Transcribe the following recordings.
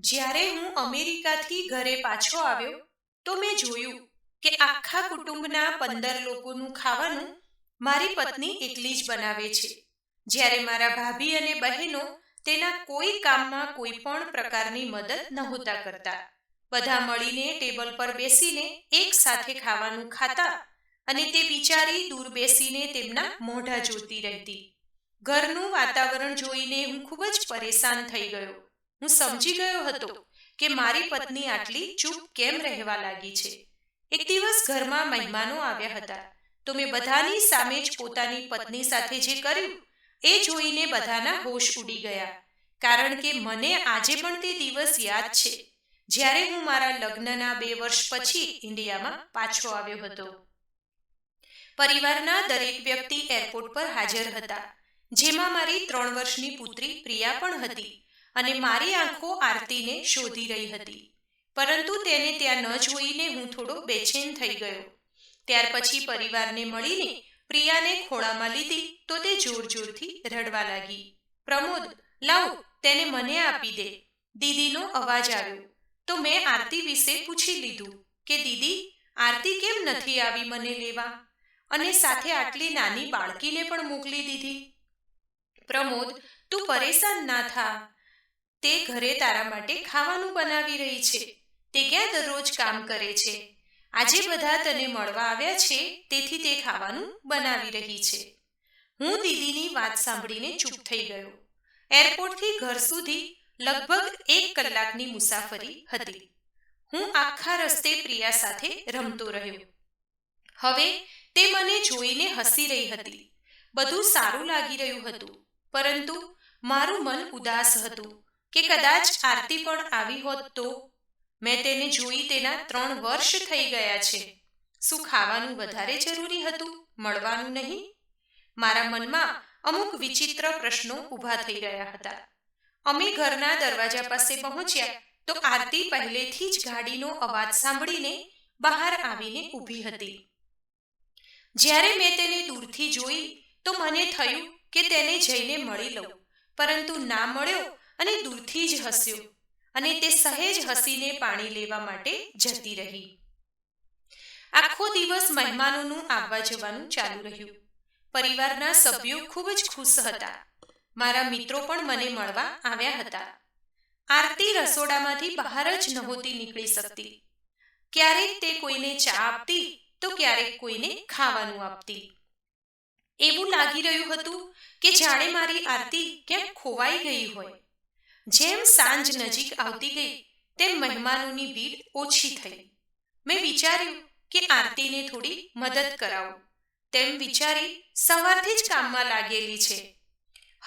જ્યારે હું અમેરિકાથી ઘરે પાછો આવ્યો, તો મેં જોયું કે આખા કુટુંબના પંદર લોકોનું ખાવાનું મારી પત્ની એકલી જ બનાવે છે. જ્યારે મારા ભાભી અને બહેનો તેના કોઈ કામમાં કોઈ પણ પ્રકારની મદદ નહોતા કરતા. બધા મળીને ટેબલ પર બેસીને એક સાથે ખાવાનું ખાતા અને તે બિચારી દૂર બેસીને તેમના મોઢા જોતી રહેતી. ઘરનું વાતાવરણ જોઈને હું ખૂબ જ પરેશાન થઈ ગયો. હું સમજી ગયો હતો કે મારી પત્ની આટલી ચૂપ કેમ રહેવા લાગી છે? એક દિવસ ઘરમાં મહેમાનો આવ્યા હતા. તો મેં બધાની સામે જ પોતાની પત્ની સાથે જે કર્યું એ જોઈને બધાના હોશ ઉડી ગયા. કારણ કે મને આજે પણ તે દિવસ યાદ છે. જ્યારે હું મારા લગ્નના બે વર્ષ પછી ઇન્ડિયામાં પાછો આવ્યો હતો. પરિવારના દરેક વ્યક્તિ એરપોર્ટ પર હાજર હતા. જેમાં મારી ત્રણ વર્ષની પુત્રી પ્રિયા પણ હતી. અને મારી આંખો આરતીને શોધી રહી હતી. પરંતુ તેને ત્યાં ન જોઈને હું થોડો બેચેન થઈ ગયો. ત્યાર પછી પરિવારને મળીને પ્રિયાને ખોળામાં લીધી તો તે જોર જોરથી રડવા લાગી. પ્રમોદ, લાવ, તેને મને આપી દે. દીદીનો અવાજ આવ્યો. તો મેં આરતી વિશે પૂછી લીધું કે, દીદી, આરતી કેમ નથી આવી મને લેવા? અને સાથે આટલી નાની બાળકીને પણ મોકલી દીધી? પ્રમોદ, તું પરેશાન ના થા. તે ઘરે તારા માટે ખાવાનું બનાવી રહી છે. તે ક્યાં દરરોજ કામ કરે છે? આજે બધા તને મળવા આવ્યા છે, તેથી તે ખાવાનું બનાવી રહી છે. હું દીદીની વાત સાંભળીને ચૂપ થઈ ગયો. એરપોર્ટથી ઘર સુધી લગભગ એક કલાકની મુસાફરી હતી. હું આખા રસ્તે પ્રિયા સાથે રમતો રહ્યો. હવે તે મને જોઈને હસી રહી હતી. બધું સારું લાગી રહ્યું હતું, પરંતુ મારું મન ઉદાસ હતું. કે કદાચ આરતી પણ આવી હોત તો? મેં તેને જોઈ તેના ત્રણ વર્ષ થઈ ગયા છે. શું ખાવાનું વધારે જરૂરી હતું? મળવાનું નહીં? મારા મનમાં અમુક વિચિત્ર પ્રશ્નો ઊભા થઈ રહ્યા હતા. અમે ઘરના દરવાજા પાસે પહોંચ્યા તો આરતી પહેલેથી જ ગાડીનો અવાજ સાંભળીને બહાર આવીને ઊભી હતી. જ્યારે મેં તેને દૂરથી જોઈ તો મને થયું કે તેને જઈને મળી લઉં, પરંતુ ના મળ્યો અને દૂરથી જ હસ્યો અને તે સહેજ હસીને પાણી લેવા માટે જતી રહી. આખો દિવસ મહેમાનોનું આવવા જવાનું ચાલુ રહ્યું. પરિવારના સભ્યો ખૂબ જ ખુશ હતા. મારા મિત્રો પણ મને મળવા આવ્યા હતા. આરતી રસોડામાંથી બહાર જ નહોતી નીકળી શકતી. ક્યારેક તે કોઈને ચા આપતી તો ક્યારેક કોઈને ખાવાનું આપતી. એવું લાગી રહ્યું હતું કે જાણે મારી આરતી ક્યાંક ખોવાઈ ગઈ હોય. જેમ સાંજ નજીક આવતી ગઈ, તેમ મહેમાનોની ભીડ ઓછી થઈ. મેં વિચાર્યું કે આરતીને થોડી મદદ કરાવું. તેમ વિચારી સવારથી જ કામમાં લાગેલી છે.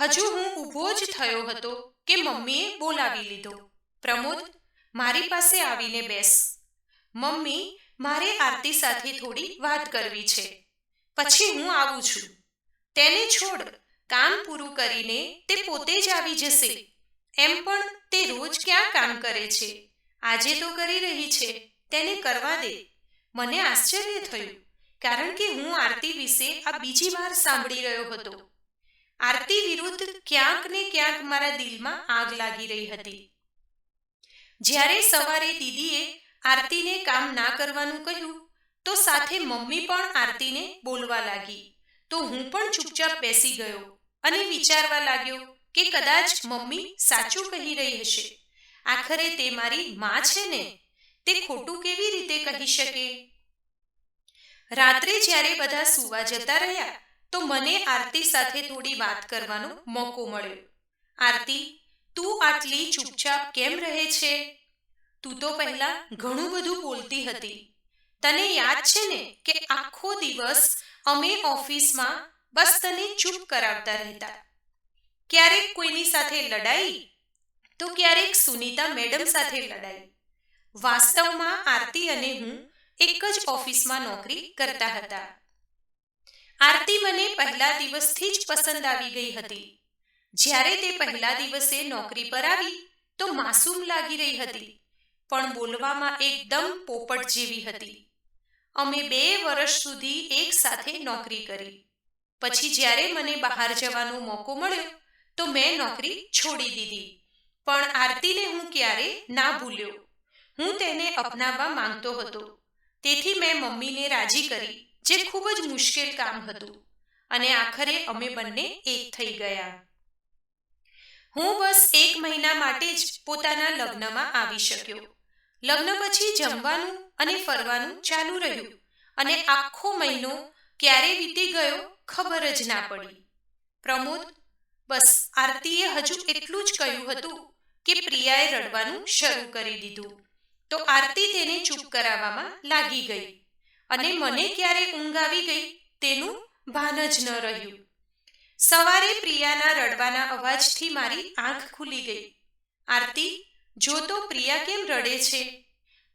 હજુ હું ઊભો જ થયો હતો કે મમ્મીએ બોલાવી લીધો. પ્રમોદ, મારી પાસે આવીને બેસ. મમ્મી, મારે આરતી સાથે થોડી વાત કરવી છે. પછી હું આવું છું. તેને છોડ. કામ પૂરું કરીને તે પોતે જ આવી જશે. એમ પણ તે રોજ ક્યાં કામ કરે છે? આજે તો કરી રહી છે, તેને કરવા દે. મને આશ્ચર્ય થયું, કારણ કે હું આરતી વિશે આ બીજી વાર સાંભળી રહ્યો હતો. આરતી વિરુદ્ધ ક્યાંક ને ક્યાંક મારા દિલમાં આગ લાગી રહી હતી. જ્યારે સવારે દીદીએ આરતીને કામ ના કરવાનું કહ્યું, તો સાથે મમ્મી પણ આરતીને બોલવા લાગી. તો હું પણ ચૂપચાપ બેસી ગયો અને વિચારવા લાગ્યો કે કદાચ મમ્મી સાચું કહી રહી હશે. આખરે તે મારી માં છે ને તે ખોટું કેવી રીતે કહી શકે? રાત્રે જ્યારે બધા સુવા જતા રહ્યા તો મને આરતી સાથે થોડી વાત કરવાનો મોકો મળ્યો. આરતી તું આટલી ચૂપચાપ કેમ રહે છે? તું તો પહેલા ઘણું બધું બોલતી હતી. તને યાદ છે ને કે આખો દિવસ અમે ઓફિસમાં બસ તને ચૂપ કરાવતા રહેતા. ક્યારેક કોઈની સાથે લડાઈ તો ક્યારેક સુનીતા મેડમ સાથે લડાઈ. વાસ્તવમાં આરતી અને હું એક જ ઓફિસમાં નોકરી કરતા હતા. આરતી મને પહેલા દિવસથી જ પસંદ આવી ગઈ હતી. જ્યારે તે પહેલા દિવસે નોકરી પર આવી તો માસૂમ લાગી રહી હતી, પણ બોલવામાં એકદમ પોપટ જેવી હતી. અમે બે વર્ષ સુધી એક સાથે નોકરી કરી. પછી જ્યારે મને બહાર જવાનો મોકો મળ્યો તો મેં નોકરી છોડી દીધી. પણ આરતીને હું ક્યારે ના ભૂલ્યો. હું તેને અપનાવવા માંગતો હતો. તેથી મેં મમ્મીને રાજી કરી, જે ખૂબ જ મુશ્કેલ કામ હતું. અને આખરે અમે બંને એક થઈ ગયા. હું બસ એક મહિના માટે જ પોતાના લગ્નમાં આવી શક્યો. લગ્ન પછી જમવાનું અને ફરવાનું ચાલુ રહ્યું અને આખો મહિનો ક્યારે વીતી ગયો ખબર જ ના પડી. પ્રમોદ બસ, આરતીએ હજુ એટલું જ કહ્યું હતું કે પ્રિયાએ રડવાનું શરૂ કરી દીધું. તો આરતી તેને ચૂપ કરાવવામાં લાગી ગઈ અને મને ક્યારે ઊંઘ આવી ગઈ તેનું ભાન જ ન રહ્યું. સવારે પ્રિયાના રડવાના અવાજથી મારી આંખ ખુલી ગઈ. આરતી, જો તો પ્રિયા કેમ રડે છે?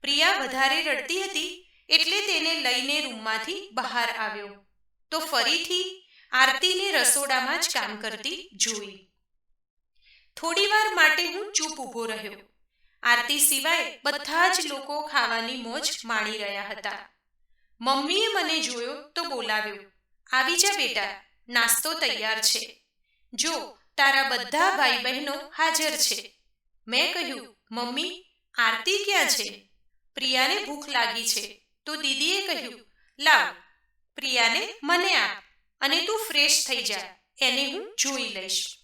પ્રિયા વધારે રડતી હતી એટલે તેને લઈને રૂમમાંથી બહાર આવ્યો. તો ફરીથી આરતીને રસોડામાં જ કામ કરતી જોઈ. થોડીવાર માટે હું ચૂપ ઊભો રહ્યો. આરતી સિવાય બધા જ લોકો ખાવાની મોજ માણી રહ્યા હતા. મમ્મીએ મને જોયો તો બોલાવ્યો, આવી જા બેટા, નાસ્તો તૈયાર છે. જો, તારા બધા ભાઈ બહેનો હાજર છે. મેં કહ્યું, મમ્મી, આરતી ક્યાં છે? પ્રિયાને ભૂખ લાગી છે. તો દીદીએ કહ્યું, લાવ, પ્રિયાને મને આપ. અને તું ફ્રેશ થઈ જા. એને હું જોઈ લઈશ.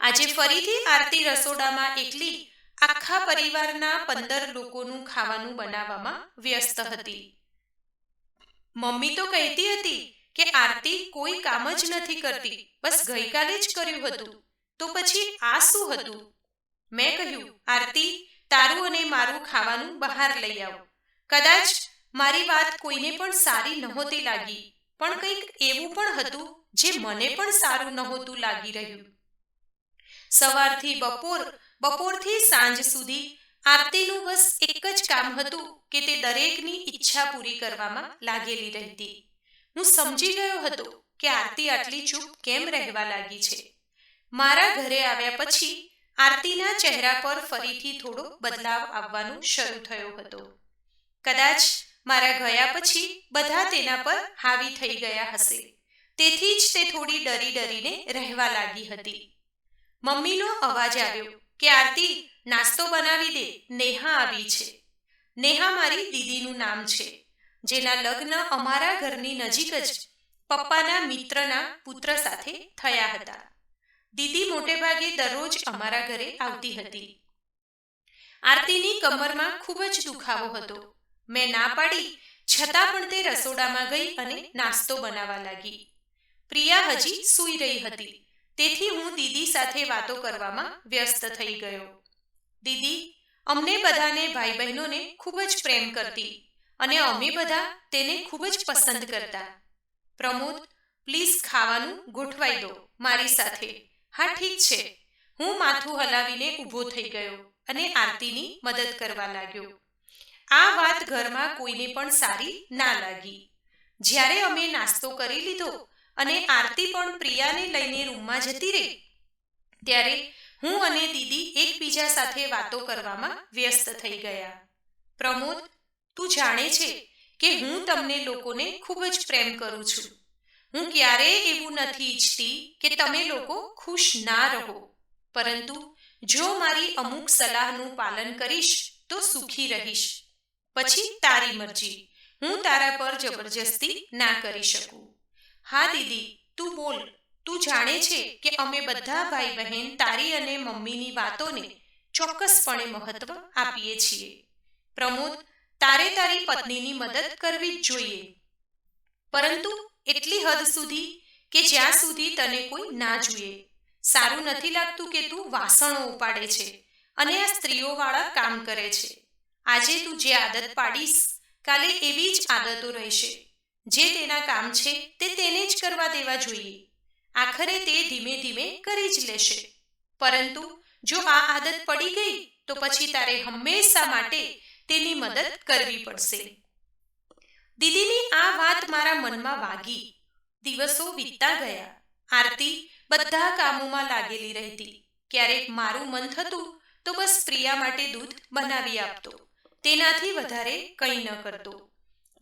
આજે ફરીથી આરતી રસોડામાં એકલી આખા પરિવારના પંદર લોકોનું ખાવાનું બનાવવામાં વ્યસ્ત હતી. મમ્મી તો કહેતી હતી કે આરતી કોઈ કામ જ નથી કરતી. બસ ગઈકાલે જ કર્યું હતું. તો પછી આ શું હતું? મેં કહ્યું આરતી તારું અને મારું ખાવાનું બહાર લઈ આવો. કદાચ મારી વાત કોઈને પણ સારી નહોતી લાગી. પણ કંઈક એવું પણ હતું જે મને પણ સારું નહોતું લાગી રહ્યું. સવારથી બપોર, બપોરથી સાંજ સુધી આરતીનું બસ એક જ કામ હતું કે તે દરેકની ઈચ્છા પૂરી કરવામાં લાગેલી રહેતી. હું સમજી ગયો હતો કે આરતી આટલી ચૂપ કેમ રહેવા લાગી છે. મારા ઘરે આવ્યા પછી આરતીના ચહેરા પર ફરીથી થોડો બદલાવ આવવાનું શરૂ થયો હતો. કદાચ મારા ગયા પછી બધા તેના પર હાવી થઈ ગયા હશે. તેથી જ તે થોડી ડરી ડરીને રહેવા લાગી હતી. મમ્મીનો અવાજ આવ્યો કે, આરતી, નાસ્તો બનાવી દે. નેહા આવી છે. નેહા મારી દીદીનું નામ છે. જેના લગ્ન અમારા ઘરની નજીક જ પપ્પાના મિત્રના પુત્ર સાથે થયા હતા. દીદી મોટે ભાગે દરરોજ અમારા ઘરે આવતી હતી. આરતીની કમરમાં ખૂબ જ દુખાવો હતો. મેં ના પાડી, છતાં પણ તે રસોડામાં ગઈ અને નાસ્તો બનાવવા લાગી. પ્રિયા હજી સૂઈ રહી હતી. તેથી હું દીદી સાથે વાતો કરવામાં વ્યસ્ત થઈ ગયો. દીદી, અમને બધાને ભાઈ બહેનોને ખૂબ જ પ્રેમ કરતી અને અમે બધા તેને ખૂબ જ પસંદ કરતા. પ્રમોદ, પ્લીઝ ખાવાનું ગોઠવાઈ દો મારી સાથે. હા, ઠીક છે. હું માથું હલાવીને ઊભો થઈ ગયો અને આરતીની મદદ કરવા લાગ્યો. આ વાત ઘરમાં કોઈને પણ સારી ના લાગી. જ્યારે અમે નાસ્તો કરી લીધો અને આરતી પણ પ્રિયાને લઈને રૂમમાં જતી રહી, ત્યારે હું અને દીદી એકબીજા સાથે વાતો કરવામાં વ્યસ્ત થઈ ગયા. પ્રમોદ, તું જાણે છે કે હું તમને લોકોને ખૂબ જ પ્રેમ કરું છું. હું ક્યારેય એવું નથી ઈચ્છતી કે તમે લોકો ખુશ ના રહો. પરંતુ જો મારી અમુક સલાહનું પાલન કરીશ તો સુખી રહીશ. પછી તારી મરજી. હું તારા પર જબરજસ્તી ના કરી શકું. હા, દીદી, તું બોલ. તું જાણે છે કે અમે બધા ભાઈ બહેન તારી અને મમ્મીની વાતોને ચોક્કસપણે મહત્વ આપીએ છીએ. પ્રમોદ, તારે તારી પત્નીની મદદ કરવી જ જોઈએ. પરંતુ એટલી હદ સુધી કે જ્યાં સુધી તને કોઈ ના જોઈએ સારું નથી લાગતું કે તું વાસણો ઉપાડે છે અને આ સ્ત્રીઓવાળા કામ કરે છે. આજે તું જે આદત પાડીશ, કાલે એવી જ આદતો રહેશે. જે તેના કામ છે, તે તેને જ કરવા દેવા જોઈએ. આખરે તે ધીમે ધીમે કરી જ લેશે. પરંતુ જો આ આદત પડી ગઈ, તો પછી તારે હંમેશા માટે તેની મદદ કરવી પડશે. દીદીની આ વાત મારા મનમાં વાગી. દિવસો વીતતા ગયા. આરતી બધા કામોમાં લાગેલી રહેતી. ક્યારેક મારું મન થતું, તો બસ પ્રિયા માટે દૂધ બનાવી આપતો. તેનાથી વધારે કંઈ ન કરતો.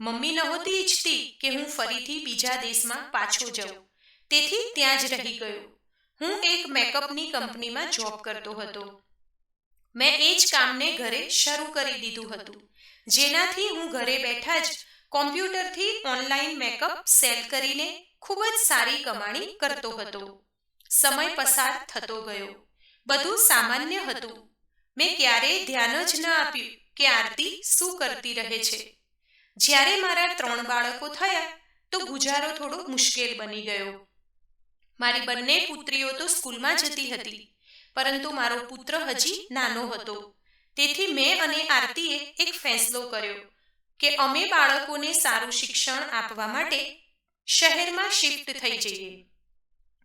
મમ્મી નહોતી ઈચ્છતી કે હું ફરીથી બીજા દેશમાં પાછો જાઉં. તેથી ત્યાં જ રહી ગયો. હું એક મેકઅપની કંપનીમાં જોબ કરતો હતો. મેં એ જ કામને ઘરે શરૂ કરી દીધું હતું. જેનાથી હું ઘરે બેઠા જ કોમ્પ્યુટરથી ઓનલાઈન મેકઅપ સેલ કરીને ખૂબ જ સારી કમાણી કરતો હતો. સમય પસાર થતો ગયો. બધું સામાન્ય હતું. મેં ક્યારેય ધ્યાન જ ન આપ્યું. કે આરતી શું કરતી રહે છે? જ્યારે મારા ત્રણ બાળકો થયા, તો ગુજારો થોડો મુશ્કેલ બની ગયો. મારી બંને પુત્રીઓ તો સ્કૂલમાં જતી હતી, પરંતુ મારો પુત્ર હજી નાનો હતો. તેથી મેં અને આરતીએ એક ફેંસલો કર્યો કે અમે બાળકોને સારું શિક્ષણ આપવા માટે શહેરમાં શિફ્ટ થઈ જઈએ.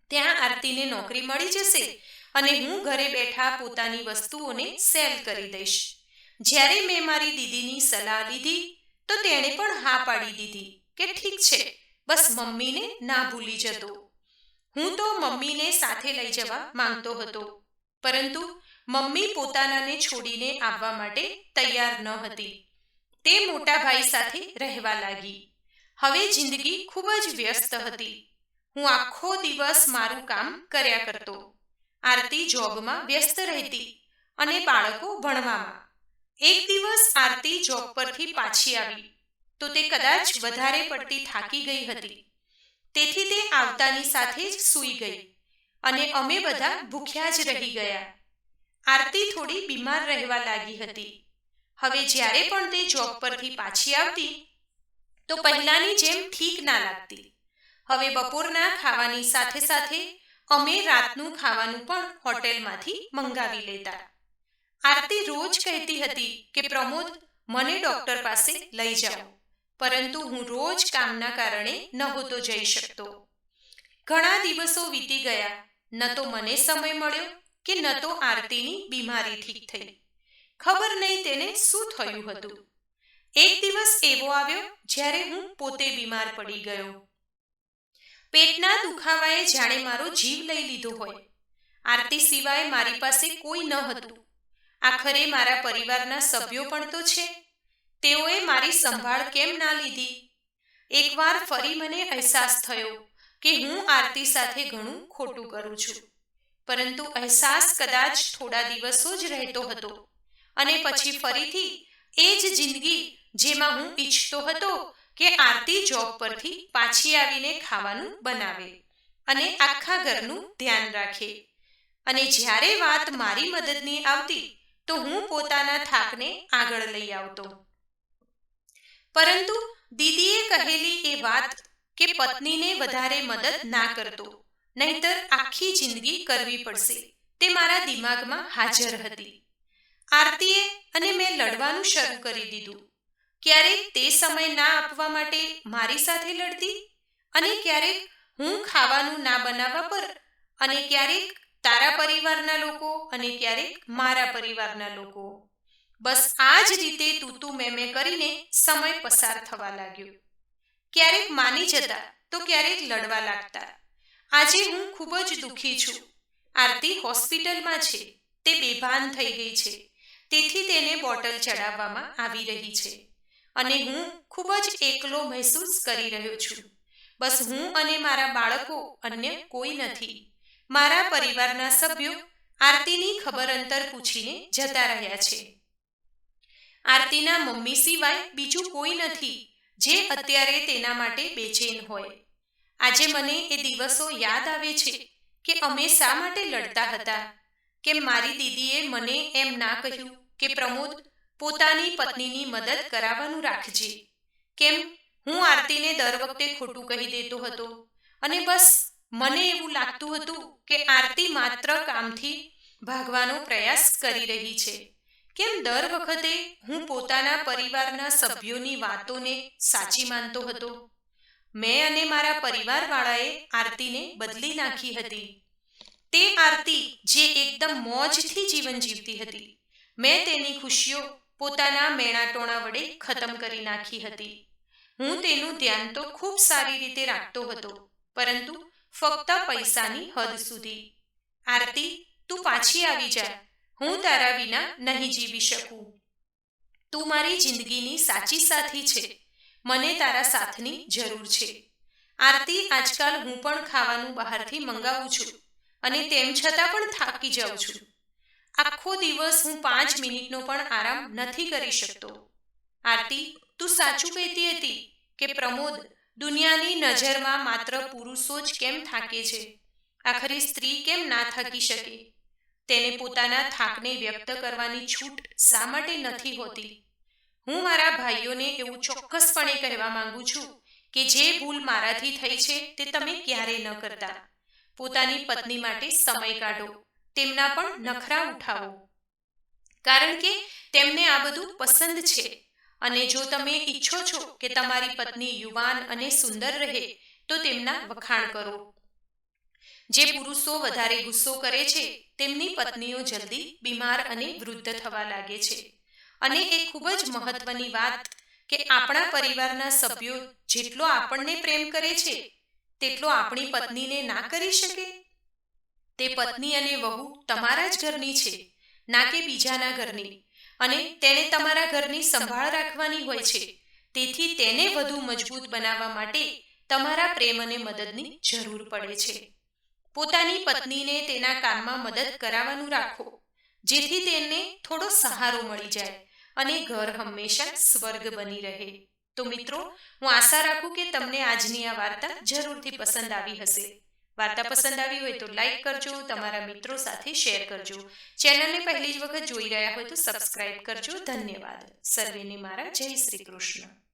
ત્યાં આરતીને નોકરી મળી જશે અને હું ઘરે બેઠા પોતાની વસ્તુઓને સેલ કરી દઈશ. જ્યારે મેં મારી દીદીની સલાહ લીધી, તો તેણે પણ હા પાડી દીધી કે ઠીક છે, બસ મમ્મીને ના ભૂલી જતો. હું તો મમ્મીને સાથે લઈ જવા માંગતો હતો, પરંતુ મમ્મી પોતાનાને છોડીને આવવા માટે તૈયાર ન હતી. તે મોટા ભાઈ સાથે રહેવા લાગી. હવે જિંદગી ખૂબ જ વ્યસ્ત હતી. હું આખો દિવસ મારું કામ કર્યા કરતો. આરતી જોબમાં વ્યસ્ત રહેતી અને બાળકો ભણવામાં એક દિવસ આરતી જોબ પરથી પાછી આવી. તો તે કદાચ વધારે પડતી થાકી ગઈ હતી. તેથી તે આવતાની સાથે જ સૂઈ ગઈ. અને અમે બધા ભૂખ્યા જ રહી ગયા. આરતી થોડી બીમાર રહેવા લાગી હતી. હવે જ્યારે પણ તે જોબ પરથી પાછી આવતી, તો પહેલાની જેમ ઠીક ના લાગતી. હવે બપોરના ખાવાની સાથે સાથે અમે રાતનું ખાવાનું પણ હોટેલમાંથી મંગાવી લેતા. આરતી રોજ કહેતી હતી કે, પ્રમોદ, મને ડોક્ટર પાસે લઈ જાઓ. પરંતુ હું રોજ કામના કારણે નહોતો જઈ શકતો. ઘણા દિવસો વીતી ગયા. ન તો મને સમય મળ્યો કે ન તો આરતીની બીમારી ઠીક થઈ. ખબર નહીં તેને શું થયું હતું. એક દિવસ એવો આવ્યો જ્યારે હું પોતે બીમાર પડી ગયો. પેટના દુખાવાએ જાણે મારો જીવ લઈ લીધો હોય. આરતી સિવાય મારી પાસે કોઈ ન હતું. આખરે મારા પરિવારના સભ્યો પણ તો છે. તેઓએ મારી સંભાળ કેમ ના લીધી? એકવાર ફરી મને અહેસાસ થયો કે હું આરતી સાથે ઘણું ખોટું કરું છું. પરંતુ અહેસાસ કદાચ થોડા દિવસો જ રહેતો હતો અને પછી ફરીથી એ જ જિંદગી જેમાં હું ઈચ્છતો હતો કે આરતી જોબ પરથી પાછી આવીને ખાવાનું બનાવે અને આખા ઘરનું ધ્યાન રાખે. અને જ્યારે વાત મારી મદદની આવતી તો હું પોતાના થાકને આગળ લઈ આવતો. પરંતુ દીદીએ કહેલી એ વાત કે પત્નીને વધારે મદદ ના કરતો, નહીતર આખી જિંદગી કરવી પડશે, તે મારા દિમાગમાં હાજર હતી. આરતીએ અને મેં લડવાનું શરૂ કરી દીધું. ક્યારેક તે સમય ના આપવા માટે મારી સાથે લડતી? અને ક્યારેક હું ખાવાનું ના બનાવવા પર? અને ક્યારેક તારા પરિવારના લોકો અને ક્યારેક મારા પરિવારના લોકો. બસ આ જ રીતે તું તું મેં મેં કરીને સમય પસાર થવા લાગ્યો. ક્યારેક માની જતા, તો ક્યારેક લડવા લાગતા. આજે હું ખૂબ જ દુઃખી છું. આરતી હોસ્પિટલમાં છે. તે બેભાન થઈ ગઈ છે. તેથી તેને બોટલ ચડાવવામાં આવી રહી છે. અને હું ખૂબ જ એકલો મહેસૂસ કરી રહ્યો છું. બસ હું અને મારા બાળકો અન્ય કોઈ નથી. મારા પરિવારના સભ્યો આરતીની ખબર અંતર પૂછીને જતા રહ્યા છે. આરતીના મમ્મી સિવાય બીજું કોઈ નથી, જે અત્યારે તેના માટે બેચેન હોય. આજે મને એ દિવસો યાદ આવે છે કે અમે શા માટે લડતા હતા, કે મારી દીદીએ મને એમ ના કહ્યું કે પ્રમોદ, પોતાની પત્નીની મદદ કરાવવાનું રાખજે. કેમ? હું આરતીને દર વખતે ખોટું કહી દેતો હતો. અને બસ મને એવું લાગતું હતું કે આરતી માત્ર કામથી ભાગવાનો પ્રયાસ કરી રહી છે. કેમ દર વખતે હું પોતાના પરિવારના સભ્યોની વાતોને સાચી માનતો હતો? મેં અને મારા પરિવારવાળાએ આરતીને બદલી નાખી હતી. તે આરતી જે એકદમ મોજથી જીવન જીવતી હતી. મેં તેની ખુશીઓ પોતાના મેણાટોણા વડે ખતમ કરી નાખી હતી. હું તેનું ધ્યાન તો ખૂબ સારી રીતે રાખતો હતો, પરંતુ ફક્ત પૈસાની હદ સુધી. આરતી, તું પાછી આવી જા. હું તારા વિના નહીં જીવી શકું. તું મારી જિંદગીની સાચી સાથી છે. મને તારા સાથની જરૂર છે. આરતી, આજકાલ હું પણ ખાવાનું બહારથી મંગાવું છું અને તેમ છતાં પણ થાકી જાઉં છું. આખો દિવસ હું પાંચ મિનિટનો પણ આરામ નથી કરી શકતો. આરતી, તું સાચું કહેતી હતી કે પ્રમોદ દુનિયાની નજરમાં માત્ર પુરુષો જ કેમ થાકે છે? આખરે સ્ત્રી કેમ ના થાકી શકે? તેને પોતાના થાકને વ્યક્ત કરવાની છૂટ શા માટે નથી હોતી? હું મારા ભાઈઓને એવું ચોક્કસપણે કહેવા માંગુ છું કે જે ભૂલ મારાથી થઈ છે તે તમે ક્યારે ન કરતા. પોતાની પત્ની માટે સમય કાઢો, તેમના પણ નખરા ઉઠાવો. કારણ કે તેમને આ બધું પસંદ છે. અને જો તમે ઈચ્છો છો કે તમારી પત્ની યુવાન અને સુંદર રહે, તો તેમના વખાણ કરો. જે પુરુષો વધારે ગુસ્સો કરે છે, તેમની પત્નીઓ જલ્દી બીમાર અને વૃદ્ધ થવા લાગે છે. અને એ ખૂબ જ મહત્વની વાત કે આપણા પરિવારના સભ્યો જેટલો આપણને પ્રેમ કરે છે, તેટલો આપણી પત્નીને ના કરી શકે. તે પત્ની અને વહુ તમારા જ ઘરની છે, ના કે બીજાના ઘરની. અને તેણે તમારા ઘરની સંભાળ રાખવાની હોય છે. તેથી તેને વધુ મજબૂત બનાવવા માટે તમારા પ્રેમ અને મદદની જરૂર પડે છે. પોતાની પત્નીને તેના કામમાં મદદ કરાવવાનું રાખો, જેથી તેને થોડો સહારો મળી જાય અને ઘર હંમેશા સ્વર્ગ બની રહે. તો મિત્રો, હું આશા રાખું કે તમને આજની આ વાર્તા જરૂરથી પસંદ આવી હશે. વાર્તા પસંદ આવી હોય તો લાઈક કરજો, તમારા મિત્રો સાથે શેર કરજો. ચેનલને પહેલી જ વખત જોઈ રહ્યા હોય તો સબસ્ક્રાઇબ કરજો. ધન્યવાદ. સર્વેને મારા જય શ્રી કૃષ્ણ.